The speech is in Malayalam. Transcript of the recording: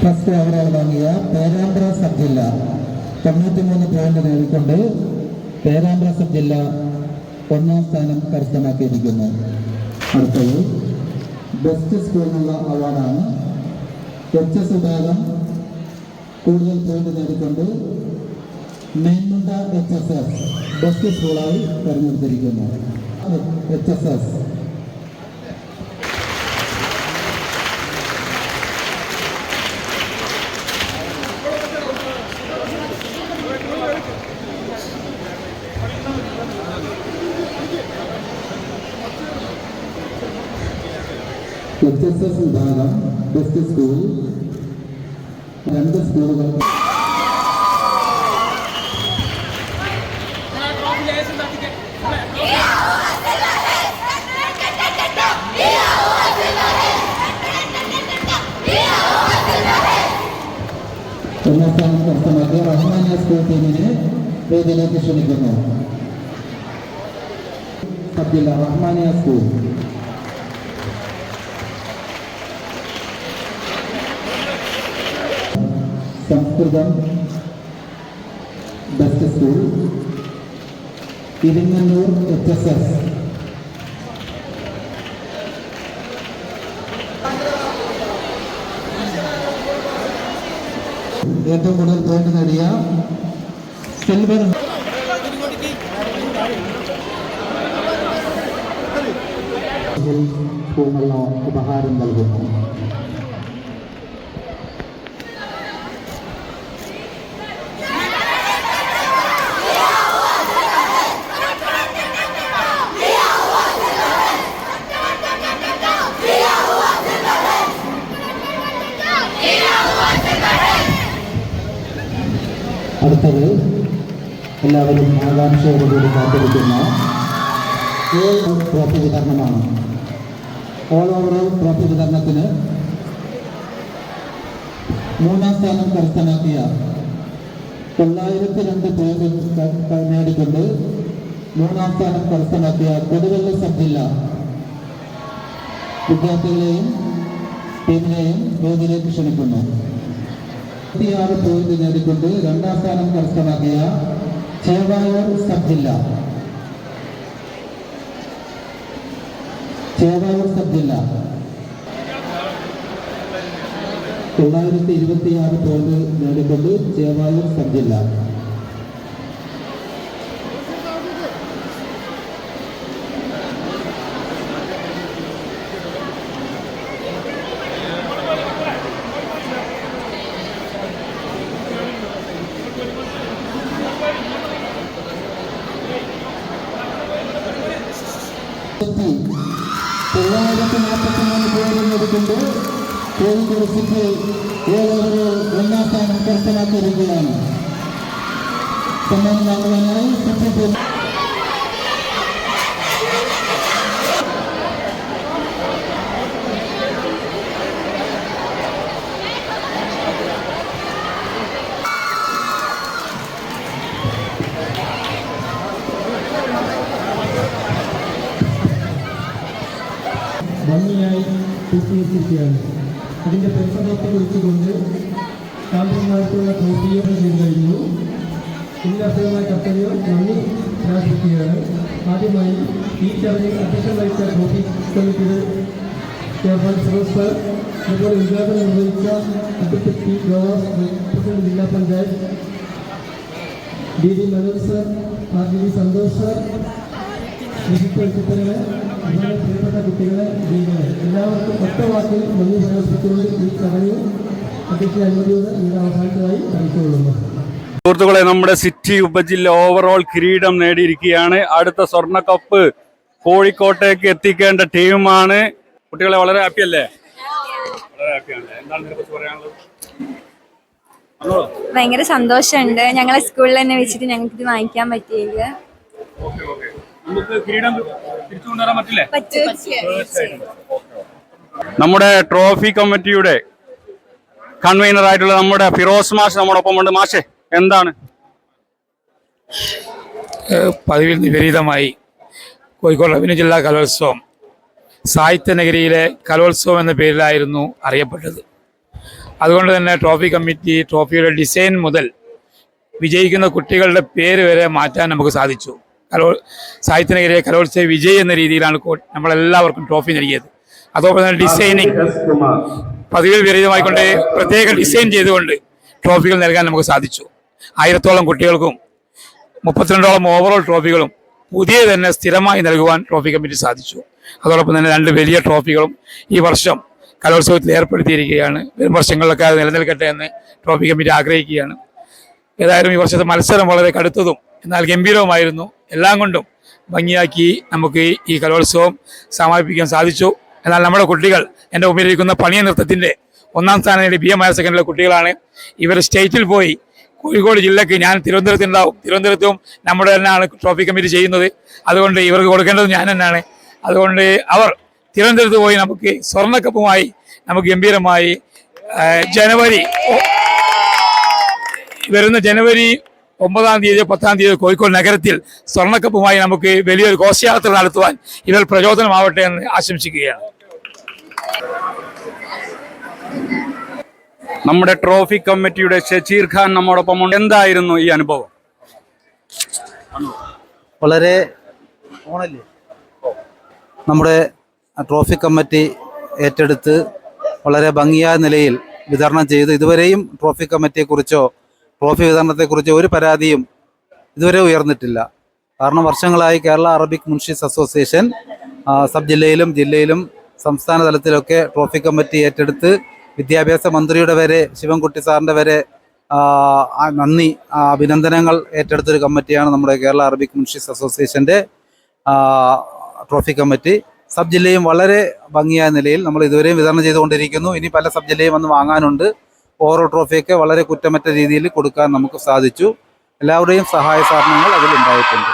ഫസ്റ്റ് ഓവറോൾ വാങ്ങിയ പേരാമ്പ്ര സബ് ജില്ല. തൊണ്ണൂറ്റിമൂന്ന് പോയിന്റ് നേടിക്കൊണ്ട് പേരാമ്പ്ര സബ് ജില്ല ഒന്നാം സ്ഥാനം കരസ്ഥമാക്കിയിരിക്കുന്നു. അടുത്തത് ബെസ്റ്റ് സ്കൂളിനുള്ള അവാർഡാണ് എച്ച് എസ് വിഭാഗം കൂടുതൽ point നേടിക്കൊണ്ട് Menmunda H S S best സ്കൂളായി തെരഞ്ഞെടുത്തിരിക്കുന്നു. H S S H S S വിഭാഗം ബെസ്റ്റ് സ്കൂൾ രണ്ട് സ്കൂളുകൾ. ഒന്നാം സ്ഥാനം കരസ്ഥമാക്കിയ റഹ്മാനിയ സ്കൂൾ ടീമിനെ വേദിയിലേക്ക് ക്ഷണിക്കുന്നു. സബ് ജില്ല റഹ്മാനിയ സ്കൂൾ. സംസ്കൃതം best school Thirungannur H S S ഏറ്റവും കൂടുതൽ പോയിന്റ് നേടിയ സിൽവർ പൂർണ ഉപഹാരം നൽകുന്നു. അടുത്തത് എല്ലാവരും ആകാംക്ഷയോടുകൂടി കാത്തിരിക്കുന്ന ട്രോഫി വിതരണമാണ്. ഓൾ ഓവർ ട്രോഫി വിതരണത്തിന് മൂന്നാം സ്ഥാനം കരസ്ഥമാക്കിയ തൊള്ളായിരത്തി രണ്ട് പേര് നേടിക്കൊണ്ട് മൂന്നാം സ്ഥാനം കരസ്ഥമാക്കിയ കൊടുവള്ളി സബ് ജില്ല വിദ്യാർത്ഥികളെയും ടീമിനെയും വേദിയിലേക്ക് ക്ഷണിക്കുന്നു. ഇരുപത്തിയാറ് പോയിന്റ് നേടിക്കൊണ്ട് രണ്ടാം സ്ഥാനം കരസ്ഥമാക്കിയ ചേവായൂർ സബ് ജില്ല ചേവായൂർ സബ് ജില്ല തൊള്ളായിരത്തി ഇരുപത്തിയാറ് പോയിന്റ് നേടിക്കൊണ്ട് ചേവായൂർ സബ് ജില്ല സിറ്റി തൊള്ളായിരത്തി നാൽപ്പത്തി മൂന്ന് പോയിന്റ് നേടിക്കൊണ്ട് കോഴിക്കോട് സിറ്റി ഏഴോവർ ഒന്നാം സ്ഥാനം കരസ്ഥമാക്കിയിരിക്കുകയാണ് സമ്മാനം വാങ്ങുവാനായി സിറ്റി പൂർത്തീകരിച്ചിരിക്കുകയാണ് അതിന്റെ പരിസരത്തെ കുറിച്ചുകൊണ്ട് ചാമ്പ്യന്മാർക്കുള്ള പൂർത്തീകരണം ചെയ്തു കഴിഞ്ഞു ഇതിന്റെ അർത്ഥമായ കർത്തവ്യം നന്ദി പ്രകാശിപ്പിക്കുകയാണ്. ആദ്യമായി ഈ ചടങ്ങിൽ അധ്യക്ഷൻ വഹിച്ച ട്രോഫി കമ്മിറ്റിയുടെ ചെയർമാൻ ഫിറോസ് സാർ അതുപോലെ ഉദ്ഘാടനം നിർവഹിച്ച അഡ്വക്കേറ്റ് പി ഗോവാസ് പ്രസിഡന്റ് ജില്ലാ panchayat D D Manoj sir R D D Santhosh sir പ്രിയപ്പെട്ട കുട്ടികളെ എല്ലാവർക്കും ഒറ്റ വാക്കിൽ നന്ദി പ്രകടിപ്പിച്ചുകൊണ്ട് ഈ ചടങ്ങ് അധ്യക്ഷ അനുമതിയോടെ ഇവിടെ അവസാനത്തായി അറിയിച്ചുകൊള്ളുന്നു. സുഹൃത്തുക്കളെ നമ്മുടെ സിറ്റി ഉപജില്ല ഓവറോൾ കിരീടം നേടിയിരിക്കുകയാണ്. അടുത്ത സ്വർണക്കപ്പ് കോഴിക്കോട്ടേക്ക് എത്തിക്കേണ്ട ടീമാണ്. കുട്ടികളെ വളരെ ഹാപ്പി അല്ലേ? വളരെ ഹാപ്പിയാണ് എന്താണ് ഇതിനെക്കുറിച്ച് പറയാനുള്ളത്. ഭയങ്കര സന്തോഷമുണ്ട്. ഞങ്ങളെ സ്കൂളിൽ തന്നെ വെച്ചിട്ട് ഞങ്ങൾക്ക് ഇത് വാങ്ങിക്കാൻ പറ്റിയില്ല ഓക്കേ, ഓക്കേ. നമുക്ക് കിരീടം തിരിച്ചു കൊണ്ടുവരാൻ പറ്റില്ലേ? നമ്മുടെ ട്രോഫി കമ്മിറ്റിയുടെ കൺവീനർ ആയിട്ടുള്ള നമ്മുടെ ഫിറോസ് മാഷ് നമ്മുടെ ഒപ്പമുണ്ട് മാഷെ എന്താണ്? പതിവിൽ വിപരീതമായി കോഴിക്കോട് റവന്യൂ ജില്ലാ കലോത്സവം സാഹിത്യനഗരിയിലെ കലോത്സവം എന്ന പേരിലായിരുന്നു അറിയപ്പെട്ടത്. അതുകൊണ്ട് തന്നെ ട്രോഫി കമ്മിറ്റി ട്രോഫിയുടെ ഡിസൈൻ മുതൽ വിജയിക്കുന്ന കുട്ടികളുടെ പേര് വരെ മാറ്റാൻ നമുക്ക് സാധിച്ചു. കലോ സാഹിത്യനഗരിയെ കലോത്സവ വിജയ് എന്ന രീതിയിലാണ് നമ്മളെല്ലാവർക്കും ട്രോഫി നൽകിയത്. അതോടൊപ്പം തന്നെ ഡിസൈനിങ് പതിവിൽ വിപരീതമായിക്കൊണ്ട് പ്രത്യേക ഡിസൈൻ ചെയ്തുകൊണ്ട് ട്രോഫികൾ നൽകാൻ നമുക്ക് സാധിച്ചു. ആയിരത്തോളം കുട്ടികൾക്കും മുപ്പത്തിരണ്ടോളം ഓവറോൾ ട്രോഫികളും പുതിയ തന്നെ സ്ഥിരമായി നൽകുവാൻ ട്രോഫി കമ്മിറ്റി സാധിച്ചു. അതോടൊപ്പം തന്നെ രണ്ട് വലിയ ട്രോഫികളും ഈ വർഷം കലോത്സവത്തിൽ ഏർപ്പെടുത്തിയിരിക്കുകയാണ്. വരും വർഷങ്ങളിലൊക്കെ അത് നിലനിൽക്കട്ടെ എന്ന് ട്രോഫി കമ്മിറ്റി ആഗ്രഹിക്കുകയാണ്. ഏതായാലും ഈ വർഷത്തെ മത്സരം വളരെ കടുത്തതും എന്നാൽ ഗംഭീരവുമായിരുന്നു. എല്ലാം കൊണ്ടും ഭംഗിയാക്കി നമുക്ക് ഈ കലോത്സവം സമാപിപ്പിക്കാൻ സാധിച്ചു. എന്നാൽ നമ്മുടെ കുട്ടികൾ എന്റെ മുമ്പിലിരിക്കുന്ന പണിയ നൃത്തത്തിന്റെ ഒന്നാം സ്ഥാനം നേടി ബി എം ഹയർ സെക്കൻഡറിലെ കുട്ടികളാണ്. ഇവർ സ്റ്റേറ്റിൽ പോയി കോഴിക്കോട് ജില്ലക്ക് ഞാൻ തിരുവനന്തപുരത്തുണ്ടാവും. തിരുവനന്തപുരത്തും നമ്മുടെ തന്നെയാണ് ട്രോഫി കമ്മിറ്റി ചെയ്യുന്നത്. അതുകൊണ്ട് ഇവർക്ക് കൊടുക്കേണ്ടത് ഞാൻ തന്നെയാണ്. അതുകൊണ്ട് അവർ തിരുവനന്തപുരത്ത് പോയി നമുക്ക് സ്വർണക്കപ്പുമായി നമുക്ക് ഗംഭീരമായി ജനുവരി വരുന്ന ജനുവരി ഒമ്പതാം തീയതി പത്താം തീയതി കോഴിക്കോട് നഗരത്തിൽ സ്വർണക്കപ്പുമായി നമുക്ക് വലിയൊരു ഘോഷയാത്ര നടത്തുവാൻ ഇവർ പ്രചോദനമാവട്ടെ എന്ന് ആശംസിക്കുകയാണ്. നമ്മുടെ ട്രോഫി കമ്മിറ്റിയുടെ ഷജീർ ഖാൻ നമ്മോടൊപ്പം ഉണ്ട്. എന്തായിരുന്നു ഈ അനുഭവം? വളരെ ഓണല്ലേ? നമ്മുടെ ട്രോഫി കമ്മിറ്റി ഏറ്റെടുത്ത് വളരെ ഭംഗിയായ നിലയിൽ വിതരണം ചെയ്ത് ഇതുവരെയും ട്രോഫി കമ്മിറ്റിയെക്കുറിച്ചോ ട്രോഫി വിതരണത്തെക്കുറിച്ച് ഒരു പരാതിയും ഇതുവരെ ഉയർന്നിട്ടില്ല. കാരണം വർഷങ്ങളായി Kerala Arabic munshis association sub ജില്ലയിലും ജില്ലയിലും സംസ്ഥാന തലത്തിലൊക്കെ ട്രോഫി കമ്മിറ്റി ഏറ്റെടുത്ത് വിദ്യാഭ്യാസ മന്ത്രിയുടെ വരെ ശിവൻകുട്ടി സാറിന്റെ വരെ നന്ദി അഭിനന്ദനങ്ങൾ ഏറ്റെടുത്തൊരു കമ്മിറ്റിയാണ് നമ്മുടെ കേരള അറബിക് മുൻഷീസ് അസോസിയേഷന്റെ ട്രോഫി കമ്മിറ്റി. സബ് ജില്ലയും വളരെ ഭംഗിയായ നിലയിൽ നമ്മൾ ഇതുവരെയും വിതരണം ചെയ്തുകൊണ്ടിരിക്കുന്നു. ഇനി പല സബ് ജില്ലയും വന്ന് വാങ്ങാനുണ്ട്. ഓരോ ട്രോഫിയൊക്കെ വളരെ കുറ്റമറ്റ രീതിയിൽ കൊടുക്കാൻ നമുക്ക് സാധിച്ചു. എല്ലാവരുടെയും സഹായ സഹകരണങ്ങൾ അതിലുണ്ടായിട്ടുണ്ട്.